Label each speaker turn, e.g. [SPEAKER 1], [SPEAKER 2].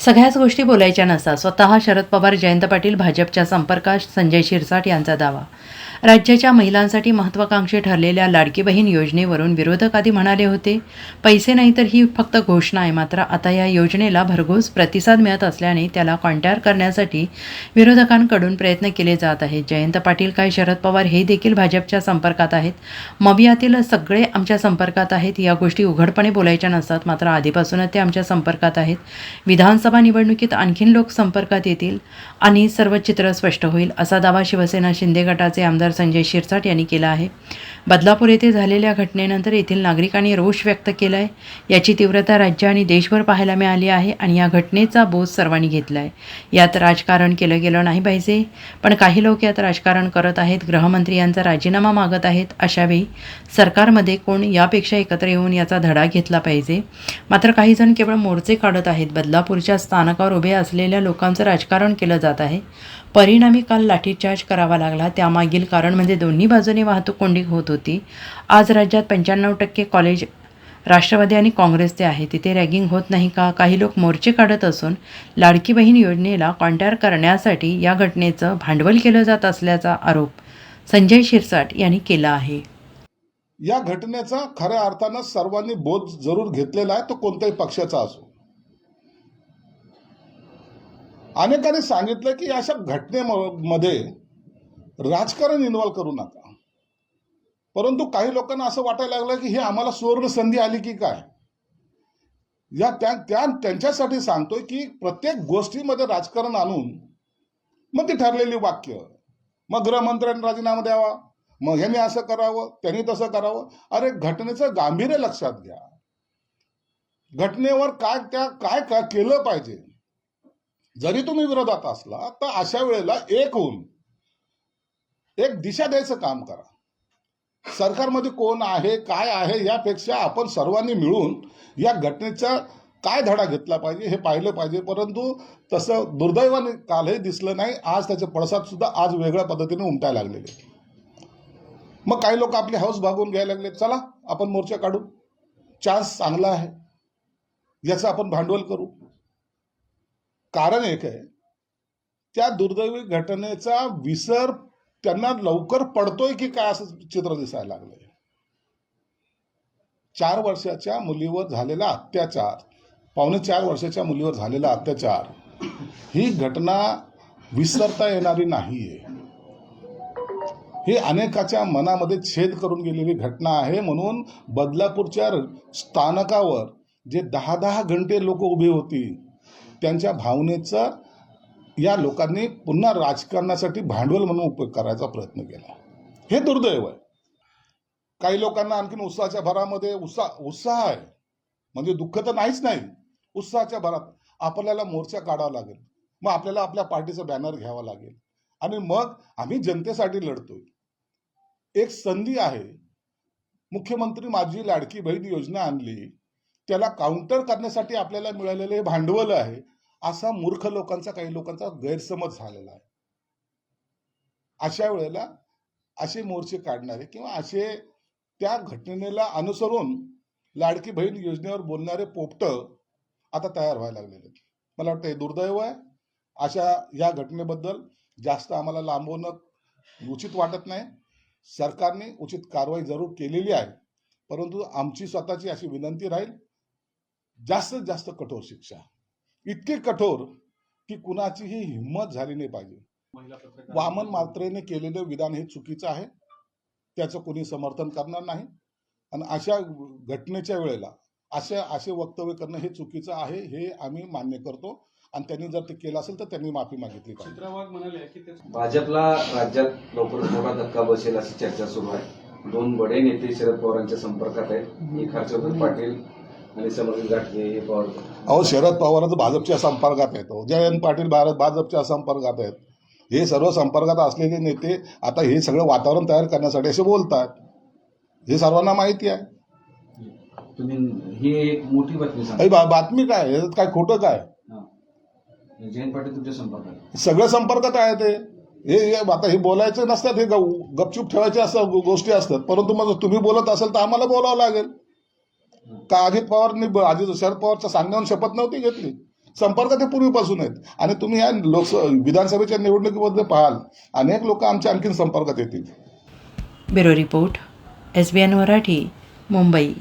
[SPEAKER 1] सगळ्याच गोष्टी बोलायच्या नसतात स्वतः शरद पवार जयंत पाटील भाजपच्या संपर्कात संजय शिरसाट यांचा दावा. राज्याच्या महिलांसाठी महत्त्वाकांक्षी ठरलेल्या लाडकी बहीण योजनेवरून विरोधक आधी म्हणाले होते पैसे नाही तर ही फक्त घोषणा आहे मात्र आता या योजनेला भरघोस प्रतिसाद मिळत असल्याने त्याला कॉन्टॅर करण्यासाठी विरोधकांकडून प्रयत्न केले जात आहेत. जयंत पाटील काय शरद पवार हे देखील भाजपच्या संपर्कात आहेत. मबियातील सगळे आमच्या संपर्कात आहेत. या गोष्टी उघडपणे बोलायच्या नसतात मात्र आधीपासूनच ते आमच्या संपर्कात आहेत. विधानसभा निवडणुकीत आणखीन लोक संपर्कात येतील आणि सर्व चित्र स्पष्ट होईल असा दावा शिवसेना शिंदे गटाचे आमदार संजय शिरसाट यांनी केला आहे. बदलापूर येथे झालेल्या घटनेनंतर येथील नागरिकांनी रोष व्यक्त केला आहे याची तीव्रता राज्य आणि देशभर पाहायला मिळाली आहे आणि या घटनेचा बोध सर्वांनी घेतला आहे यात राजकारण केलं गेलं नाही पाहिजे पण काही लोक यात राजकारण करत आहेत गृहमंत्री यांचा राजीनामा मागत आहेत अशावेळी सरकारमध्ये कोण यापेक्षा एकत्र येऊन याचा धडा घेतला पाहिजे? मात्र काही जण केवळ मोर्चे काढत आहेत. बदलापूरच्या स्थानकावर उभे असलेल्या लोकांचं राजकारण केलं जात आहे. परिणामी काल लाठीचार्ज करावा लागला. त्यामागील कारण कारण म्हणजे दोन्ही बाजूने वाहतूक कोंडी होत होती. आज राज्यात पंच्याण्णव टक्के कॉलेज राष्ट्रवादी आणि काँग्रेसचे आहे. तिथे रॅगिंग होत नाही का? काही लोक मोर्चे काढत असून लाडकी बहीण योजनेला कॉन्टॅर करण्यासाठी या घटनेचं भांडवल केलं जात असल्याचा आरोप संजय शिरसाट यांनी केला आहे.
[SPEAKER 2] या घटनेचा खऱ्या अर्थानं सर्वांनी बोध जरूर घेतलेला आहे तो कोणत्याही पक्षाचा असो. अनेकांनी सांगितलं की अशा घटनेमध्ये राजकारण इन्व्हॉल्व करू नका. परंतु काही लोकांना असं वाटायला लागलं की हे आम्हाला सुवर्ण संधी आली की काय? या त्या त्या त्यांच्यासाठी सांगतोय की प्रत्येक गोष्टीमध्ये राजकारण आणून मग ती ठरलेली वाक्य. मग गृहमंत्र्यांनी राजीनामा द्यावा. मग ह्यांनी असं करावं त्यांनी तसं करावं. अरे घटनेचं गांभीर्य लक्षात घ्या. घटनेवर काय त्या काय काय केलं पाहिजे? जरी तुम्ही विरोधात असला तर अशा वेळेला एक होऊन एक दिशा द्यायचं काम करा. सरकारमध्ये कोण आहे काय आहे यापेक्षा आपण सर्वांनी मिळून या घटनेचा काय धडा घेतला पाहिजे हे पाहिलं पाहिजे. परंतु तसं दुर्दैवाने कालही दिसलं नाही आज त्याचे पडसाद सुद्धा आज वेगळ्या पद्धतीने उमटायला लागलेले मग काही लोक आपले हाऊस भागवून घ्यायला लागले चला आपण मोर्चा काढू. चान्स चांगला आहे. याचं आपण भांडवल करू. कारण एक आहे त्या दुर्दैवी घटनेचा विसर त्यांना लवकर पडतोय की काय असं चित्र दिसायला लागलंय? चार वर्षाच्या मुलीवर झालेला अत्याचार पावणे चार वर्षाच्या मुलीवर झालेला अत्याचार ही घटना विसरता येणारी नाहीये. ही अनेकाच्या मनामध्ये छेद करून गेलेली घटना आहे म्हणून बदलापूरच्या स्थानकावर जे दहा दहा घंटे लोक उभी होती त्यांच्या भावनेचा या लोकांनी पुन्हा राजकारणासाठी भांडवल म्हणून उपयोग करायचा प्रयत्न केला. हे दुर्दैव आहे. काही लोकांना आणखीन उत्साहाच्या भरामध्ये उत्साह उत्साह आहे. म्हणजे दुःख तर नाहीच नाही. उत्साहाच्या भरात आपल्याला मोर्चा काढावा लागेल. मग आपल्याला आपल्या पार्टीचा बॅनर घ्यावा लागेल. आणि मग आम्ही जनतेसाठी लढतोय. एक संधी आहे. मुख्यमंत्री माझी लाडकी बहीण योजना आणली. त्याला काउंटर करण्यासाठी आपल्याला मिळालेलं हे भांडवल आहे. असा मूर्ख लोकांचा काही लोकांचा गैरसमज झालेला आहे. अशा वेळेला असे मोर्चे काढणारे किंवा असे त्या घटनेला अनुसरून लाडकी बहीण योजनेवर बोलणारे पोपट आता तयार व्हायला लागलेले आहेत. मला वाटतं हे दुर्दैव आहे. अशा या घटनेबद्दल जास्त आम्हाला लांबवणं उचित वाटत नाही. सरकारने उचित कारवाई जरूर केलेली आहे. परंतु आमची स्वतःची अशी विनंती राहील जास्तीत जास्त कठोर शिक्षा. इतकी कठोर की कुणाचीही हिंमत झाली नाही पाहिजे. वामन मात्रेने केलेलं विधान हे चुकीचं आहे. त्याचं कोणी समर्थन करणार नाही. आणि अशा घटनेच्या वेळेला अशा असे वक्तव्य करणं हे चुकीचं आहे हे आम्ही मान्य करतो. आणि त्यांनी जर ते केलं असेल तर त्यांनी माफी मागितली पाहिजे.
[SPEAKER 3] चित्रावाग म्हणाले की ते
[SPEAKER 4] भाजपला राज्यात लवकरच मोठा धक्का बसेल अशी चर्चा सुरू आहे. दोन बडे नेते शरद पवारांच्या संपर्कात आहेत. एक हर्षवर्धन पाटील आणि हे पवार
[SPEAKER 2] अहो शरद पवार तर भाजपच्या संपर्कात आहेत. जयंत पाटील भारत भाजपच्या संपर्कात आहेत. हे सर्व संपर्कात असलेले नेते आता हे सगळं वातावरण तयार करण्यासाठी असे बोलतात. हे सर्वांना माहिती आहे.
[SPEAKER 3] तुम्ही ही एक मोठी बातमी
[SPEAKER 2] बातमी काय? याच्यात काय खोटं काय?
[SPEAKER 3] जयंत पाटील तुमच्या संपर्कात आहे.
[SPEAKER 2] सगळं संपर्कात आहे ते. हे आता हे बोलायचे नसतात हे गपचूप ठेवायचे असतात गोष्टी असतात. परंतु मग तुम्ही बोलत असेल तर आम्हाला बोलावं लागेल. का अजित पवारनी ब- अजित शरद पवारच्या सांगण्यावर शपथ नव्हती घेतली. संपर्क ते पूर्वीपासून आहेत. आणि तुम्ही या लोकस विधानसभेच्या निवडणुकीमध्ये पाहाल अनेक लोक आमच्या आणखीन संपर्कात येतील.
[SPEAKER 1] Bureau report S B N Marathi Mumbai.